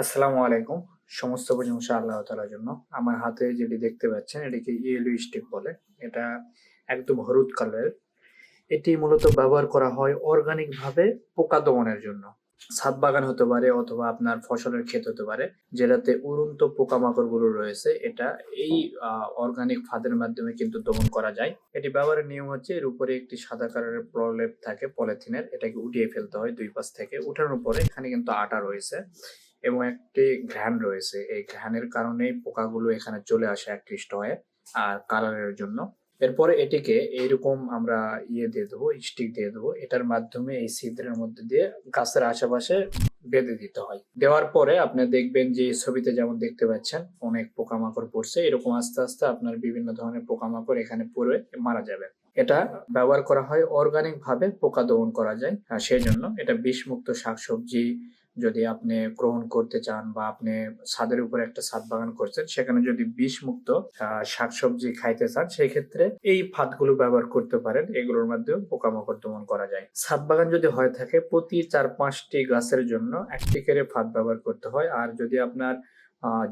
আসসালামু আলাইকুম। সমস্ত প্রশংসা আল্লাহ তালার জন্য। আমার হাতে যেটি দেখতে পাচ্ছেন, এটিকে ইয়েলো স্টিক বলে। এটা একদম হলুদ কালারের এটি মূলত ব্যবহার করা হয় অর্গানিক ভাবে পোকা দমনের জন্য। ছাদ বাগান হতে পারে অথবা আপনার ফসলের ক্ষেত হতে পারে, যেটাতে উড়ন্ত পোকামাকড়গুলো রয়েছে, এটা এই অর্গানিক ফাঁদের মাধ্যমে কিন্তু দমন করা যায়। এটি ব্যবহারের নিয়ম হচ্ছে এর উপরে একটি সাদা কালারের প্রলেপ থাকে, পলিথিনের। এটাকে উঠিয়ে ফেলতে হয় দুই পাশ থেকে। উঠানোর পরে এখানে কিন্তু আটা রয়েছে। এবং একটি ঘ্রাণ রয়েছে। এই ঘ্রাণের কারণেই পোকাগুলো এখানে চলে আসে আকৃষ্ট হয়ে, আর কালারের জন্য। এরপরে এটিকে এইরকম আমরা ইয়ে দিয়ে দেবো, স্টিক দিয়ে দেবো। এটার মাধ্যমে এই ছিদ্রের মধ্যে দিয়ে গাছের আশেপাশে বেঁধে দিতে হয়। দেওয়ার পরে আপনি দেখবেন যে ছবিতে যেমন দেখতে পাচ্ছেন, অনেক পোকামাকড় পড়ছে। এরকম আস্তে আস্তে আপনার বিভিন্ন ধরনের পোকামাকড় এখানে পড়ে মারা যাবে। এটা ব্যবহার করা হয় অর্গানিক ভাবে পোকা দমন করা যায়, আর সেই জন্য এটা বিষমুক্ত শাকসবজি যদি আপনি গ্রহণ করতে চান বা আপনি ছাদের উপরে একটা ছাদ বাগান করছেন সেখানে যদি বিষমুক্ত আহ, শাকসবজি খাইতে চান সেই ক্ষেত্রে এই ফাঁদগুলো ব্যবহার করতে পারেন। এগুলোর মাধ্যমে পোকামাকড় দমন করা যায়। ছাদ বাগান যদি হয়ে থাকে প্রতি চার পাঁচটি গাছের জন্য একটি করে ফাঁদ ব্যবহার করতে হয়। আর যদি আপনার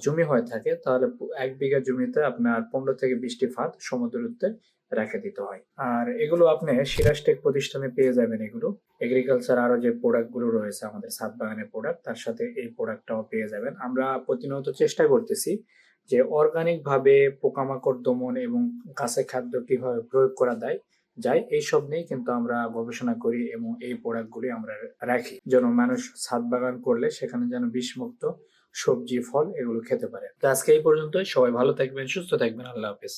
জমি হয়ে থাকে, তাহলে এক বিঘা জমিতে আপনার পনেরো থেকে বিশটি ফাঁদ সমদূরত্বে রেখে দিতে হয়। আর এগুলো আপনি সিরাজটেক প্রতিষ্ঠানে পেয়ে যাবেন এগুলো। এগ্রিকালচার আরও যে প্রোডাক্টগুলো রয়েছে, আমাদের ছাদ বাগানের প্রোডাক্ট তার সাথে এই প্রোডাক্টটাও পেয়ে যাবেন। আমরা প্রতিনিয়ত চেষ্টা করতেছি যে অর্গানিক ভাবে পোকামাকড় দমন এবং গাছে খাদ্য কীভাবে প্রয়োগ করা যায় যায়, এইসব নিয়ে কিন্তু আমরা গবেষণা করি এবং এই প্রোডাক্টগুলি আমরা রাখি। যেন মানুষ ছাদ বাগান করলে সেখানে যেন বিষমুক্ত সবজি, ফল এগুলো খেতে পারে। তো আজকে এই পর্যন্তই। সবাই ভালো থাকবেন, সুস্থ থাকবেন। আল্লাহ হাফেজ।